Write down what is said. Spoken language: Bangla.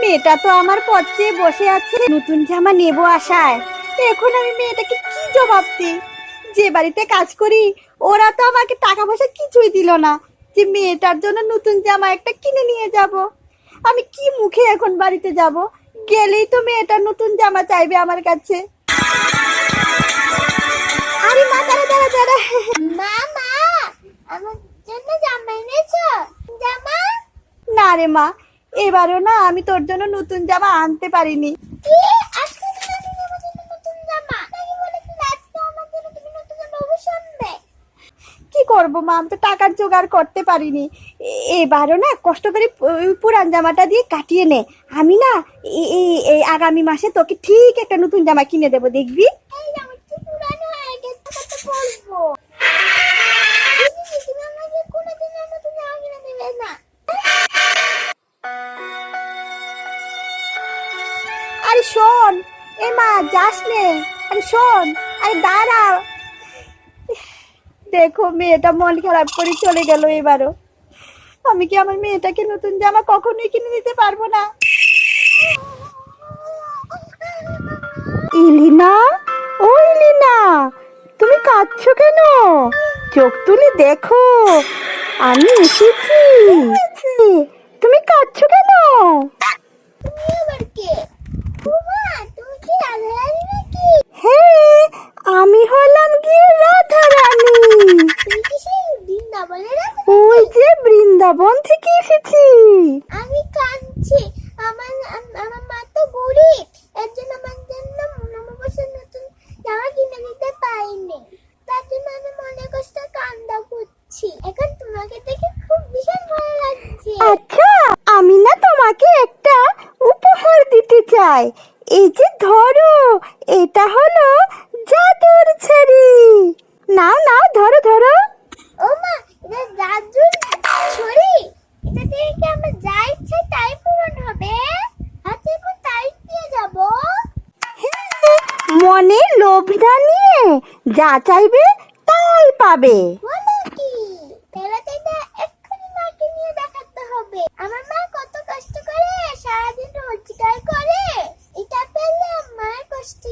মেয়েটা তো আমার পথে বসে আছে। নতুন জামা নেব আশায়। এখন আমি মেয়েটাকে কি জবাব দিই? যে বাড়িতে কাজ করি ওরা তো আমাকে টাকা পয়সা কিছুই দিল না। যে মেয়েটার জন্য নতুন জামা একটা কিনে নিয়ে যাব। আমি কি মুখে এখন বাড়িতে যাব? গেলেই তো মেয়েটা নতুন জামা চাইবে আমার কাছে। আরে মা দাঁড়া দাঁড়া দাঁড়া। মা মা আমার জন্য জামা এনেছো? জামা? না রে মা এবারও না আমি তোর জন্য নতুন জামা আনতে পারিনি। কি? করব মা? আমি তো টাকার জোগাড় করতে পারিনি। এবারও না কষ্ট করে পুরান জামাটা দিয়ে কাটিয়ে নে। আমি না এই আগামী মাসে তোকে ঠিক একটা নতুন জামা কিনে দেবো দেখবি? আরে শোন এ মা যাস নে। আরে শোন আরে দাঁড়া। দেখো মেয়েটা মন খারাপ করে চলে গেল এবারও। আমি কি আমার মেয়েটাকে নতুন জামা কখনোই কিনে দিতে পারব না? ইলিনা? ও ইলিনা তুমি কাঁদছো কেন? চোখ তুলে দেখো আমি এসেছি। তুমি কাঁদছো কেন? বৃন্দাবন থেকে এসেছি। আমি কাঁদছি। আমার আমার মা তো গরিব এর জন্য আমার জন্য নববর্ষের নতুন জামা কিনে দিতে পারিনি। তার জন্য আমি মনে কষ্ট কান্দা করছি। এখন তোমাকে দেখে খুব ভীষণ ভালো লাগছে। আচ্ছা আমি না তোমাকে একটা উপহার দিতে চাই। এই যে ধরো এটা হলো জাদুর ছড়ি। নাও নাও ধরো ধরো। অভিধান নিয়ে যা চাইবে তাই পাবে। কি? মাকে নিয়ে দেখাতে হবে। আমার মা কত কষ্ট করে সারাদিন রোজগার করে। এটা পেলে মায়ের কষ্ট